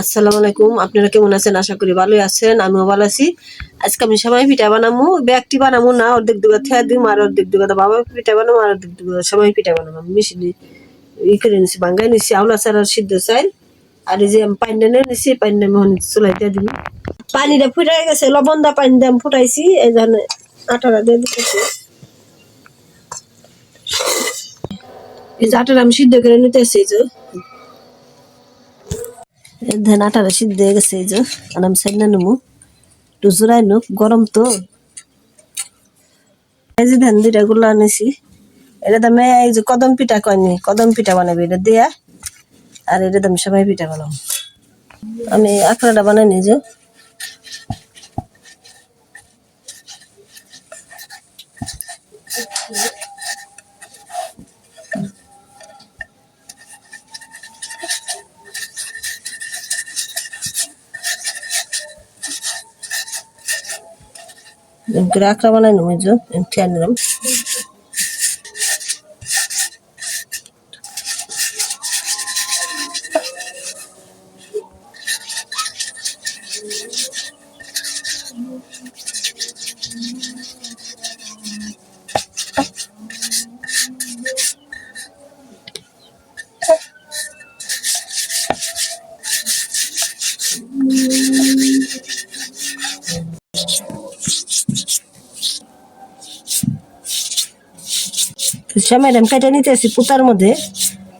আসসালামু আলাইকুম আপনারা কেমন আছেন? আশা করি ভালোই আছেন, আমিও ভালো আছি। আজকে আমি সবাই পিঠা বানাবো ব্যাগটি বানাবো না, অর্ধেক দুগা থেয়া দিম, আর অর্ধেক দুগা বাবা পিঠা বানাবো আর অর্ধেক দুগা সবাই পিঠা বানাবো আমি মেশিনে ই করে নিছি বাঙ্গাই নিছি, আউলা চার আর সিদ্ধ চাই আর এই যে আমি পানি নিয়ে নিছি, পানি এখন চুলাই দিয়ে দিম। পানিটা ফুটাই গেছে, লবণ দা পানি দিয়ে আমি ফুটাইছি, এই জন্য আটাটা দিয়ে দিতেছি। এই যে আটাটা আমি সিদ্ধ করে নিতেছি যে। ধান আটাটা সিদ্ধ গেছে, এই যে আর আমি সাইড না নেব একটু জোড়াই নুক, গরম তো। এই যে ধান দুইটা গুলো আনেছি। এটা দামে এই যে কদম পিঠা কয়নি কদম পিঠা বানাবি, এটা দিয়া। আর এটা দামে সবাই পিঠা বানাবো। আমি আখড়াটা বানাই নিই যে এরকম num আখড়া বানাই নেব পুতার মধ্যে।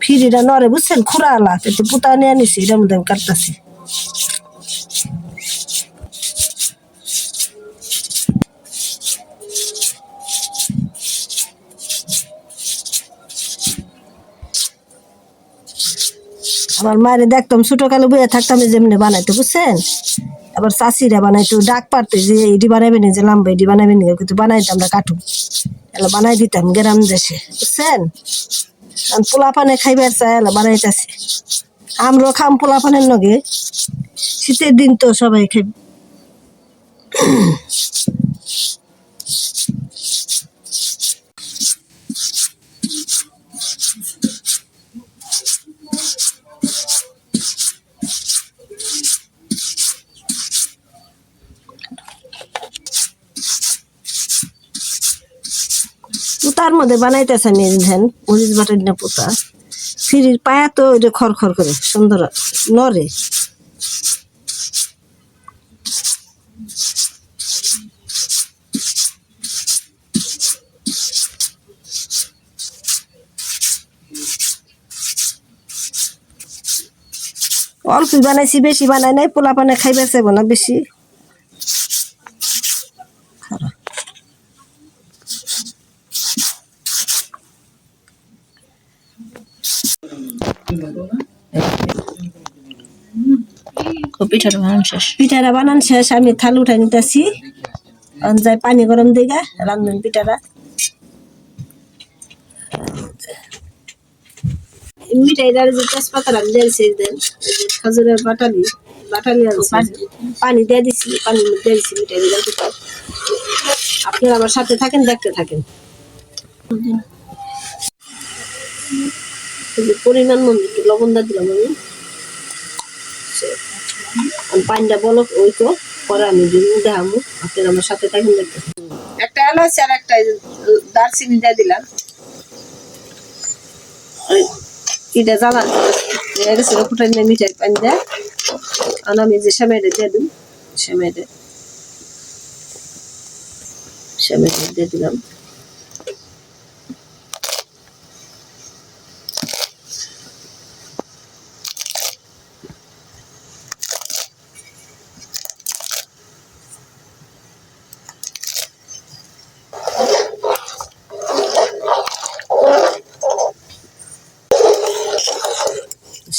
ফিরিটা নরে বুঝছেন? খুঁড়া আলা কিন্তু পুতা নিয়ে নিছি এটার মধ্যে আমি আমার মায়ের দেখতাম ছোট কালে বইয়ে থাকতাম যেমনি বানাইতো, বুঝছেন? আবার চাষিরা বানাইতো, ডাক পারতো যে এটি বানাবেন যে লাম্বা এটি বানাবেন কিন্তু বানাইতাম না কাটুন এলা বানাই দিতাম গ্রাম দেশে, বুঝছেন? পোলা পানে খাইবার চাই এলা বানাইতেছি। আমরাও খাম পোলা পানের নগে শীতের দিন তো সবাই খাইব। পুতার মধ্যে বানাইতেছে আমি ধ্যান, মরিচ বাটার না পোতা। ফিরির পায়া তো ওইটা খর খর করে, সুন্দর নরে অল্প বানাইছি, বেশি বানাই নাই পোলা পানে খাইবে চাইব না, বেশি। পিঠাটা বানানো শেষ। পিঠাটা বানান শেষ আমি থাল উঠাই নিতেছি। যাই পানি গরম দিগা রান্ধবেন পিঠাটা মিঠাইটার যে তেজপাতা দিয়েছি খাজুরের বাটালি বাটালি পানি? দিয়ে দিছি পানি দিয়ে দিছি মিঠাই দিয়ে দিতে আপনারা আমার সাথে থাকেন দেখতে থাকেন। যে পরিমাণ মতো একটু লবণ দিয়ে দিলাম আমি। পানিটা বলো ওই তো, পরে আমি দেখাবো আপনারা আমার সাথে থাকেন দেখতে। একটা এলাচ আর একটা দারচিনি দিয়ে দিলাম। এটা জ্বালা গেছে ফুটাই নিয়ে মিঠাই পানি দেয়। আর আমি যে সেমাইটা দিয়ে দিন সেমাইটা সেমাইটা দিয়ে দিলাম।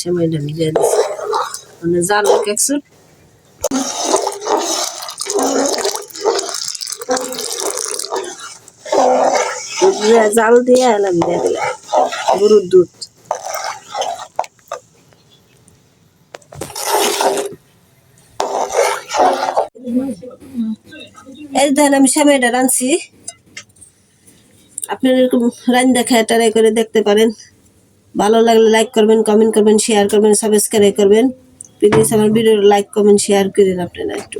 সেমাইটা দিয়ে দিচ্ছি মানে জাল একশো জাল দিয়ে এলাম, দিয়ে দিলাম গরুর দুধ। এই দেন, আমি সেমাইটা রাঁধছি। আপনারা এরকম রান্না খায়, ট্রাই করে দেখতে পারেন। ভালো লাগলে লাইক করবেন কমেন্ট করবেন শেয়ার করবেন সাবস্ক্রাইব করবেন। প্লিজ আমার ভিডিও লাইক কমেন্ট শেয়ার করেন আপনারা একটু।